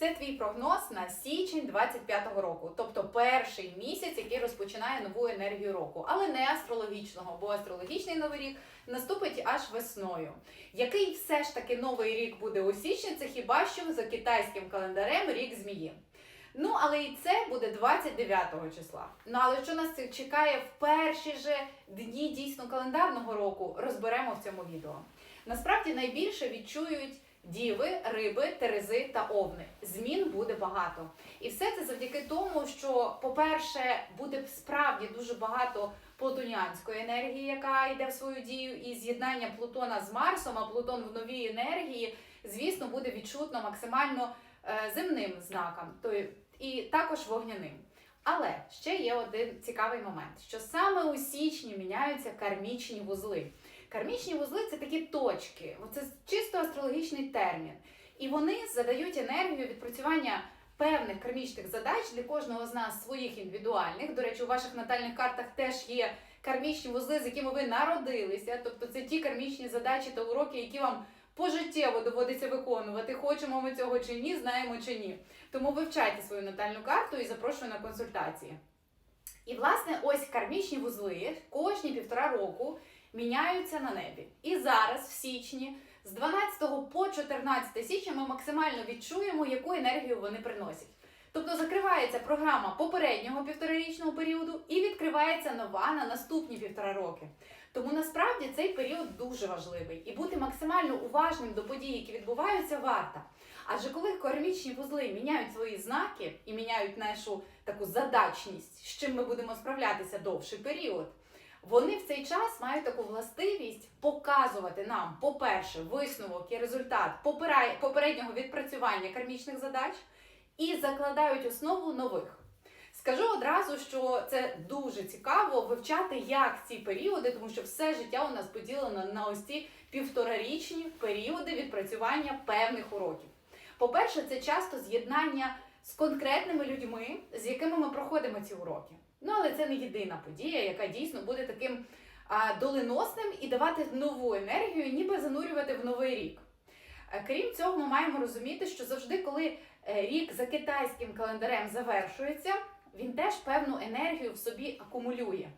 Це твій прогноз на січень 25-го року, тобто перший місяць, який розпочинає нову енергію року, але не астрологічного, бо астрологічний новий рік наступить аж весною. Який все ж таки новий рік буде у січні? Це хіба що за китайським календарем рік змії. Ну, але і це буде 29 числа. Ну але що нас чекає в перші же дні дійсно календарного року, розберемо в цьому відео. Насправді найбільше відчують діви, риби, терези та овни. Змін буде багато. І все це завдяки тому, що, по-перше, буде справді дуже багато плутонянської енергії, яка йде в свою дію, і з'єднання Плутона з Марсом, а Плутон в новій енергії, звісно, буде відчутно максимально е, земним знаком, і також вогняним. Але ще є один цікавий момент, що саме у січні міняються кармічні вузли. Кармічні вузли це такі точки, це чисто астрологічний термін. І вони задають енергію відпрацювання певних кармічних задач для кожного з нас своїх індивідуальних. До речі, у ваших натальних картах теж є кармічні вузли, з якими ви народилися. Тобто це ті кармічні задачі та уроки, які вам пожиттєво доводиться виконувати. Хочемо ми цього чи ні, знаємо чи ні. Тому вивчайте свою натальну карту і запрошую на консультації. І, власне, ось кармічні вузли кожні півтора року міняються на небі. І зараз, в січні, з 12 по 14 січня, ми максимально відчуємо, яку енергію вони приносять. Тобто закривається програма попереднього півторарічного періоду і відкривається нова на наступні півтора роки. Тому насправді цей період дуже важливий і бути максимально уважним до подій, які відбуваються, варто. Адже коли кармічні вузли міняють свої знаки і міняють нашу таку задачність, з чим ми будемо справлятися довший період, вони в цей час мають таку властивість показувати нам, по-перше, висновок і результат попереднього відпрацювання кармічних задач і закладають основу нових. Скажу одразу, що це дуже цікаво вивчати, як ці періоди, тому що все життя у нас поділено на ось ці півторарічні періоди відпрацювання певних уроків. По-перше, це часто з'єднання з конкретними людьми, з якими ми проходимо ці уроки. Ну, але це не єдина подія, яка дійсно буде таким а, доленосним і давати нову енергію, ніби занурювати в новий рік. Е, Крім цього, ми маємо розуміти, що завжди, коли е, рік за китайським календарем завершується, він теж певну енергію в собі акумулює.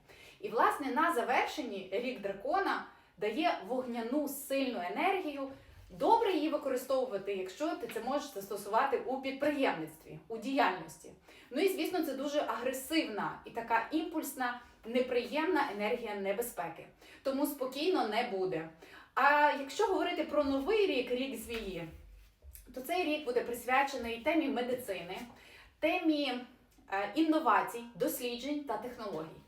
І, власне, на завершенні рік дракона дає вогняну сильну енергію. Добре її використовувати, якщо ти це можеш застосувати у підприємництві, у діяльності. Ну і звісно, це дуже агресивна і така імпульсна, неприємна енергія небезпеки. Тому спокійно не буде. А якщо говорити про новий рік, рік звії, то цей рік буде присвячений темі медицини, темі е, інновацій, досліджень та технологій.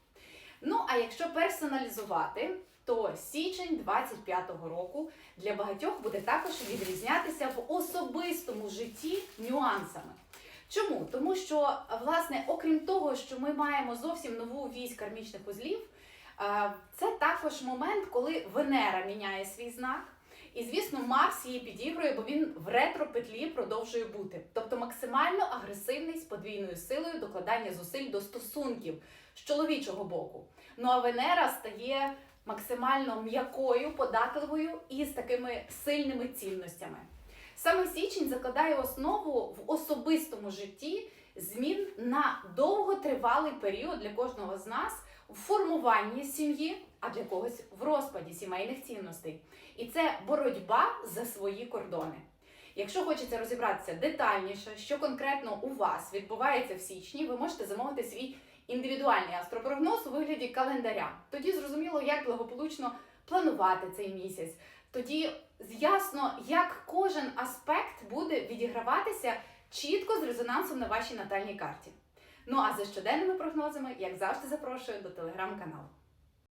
Ну, а якщо персоналізувати, то січень 25-го року для багатьох буде також відрізнятися в особистому житті нюансами. Чому? Тому що, власне, окрім того, що ми маємо зовсім нову вісь кармічних узлів, це також момент, коли Венера міняє свій знак. І, звісно, Марс її підігрує, бо він в ретро-петлі продовжує бути. Тобто максимально агресивний з подвійною силою докладання зусиль до стосунків з чоловічого боку. Ну а Венера стає максимально м'якою, податливою і з такими сильними цінностями. Саме січень закладає основу в особистому житті змін на довготривалий період для кожного з нас в формуванні сім'ї, а для когось в розпаді сімейних цінностей. І це боротьба за свої кордони. Якщо хочеться розібратися детальніше, що конкретно у вас відбувається в січні, ви можете замовити свій індивідуальний астропрогноз у вигляді календаря. Тоді зрозуміло, як благополучно планувати цей місяць. Тоді з'ясно, як кожен аспект буде відіграватися чітко з резонансом на вашій натальній карті. Ну а за щоденними прогнозами, як завжди, запрошую до телеграм-каналу.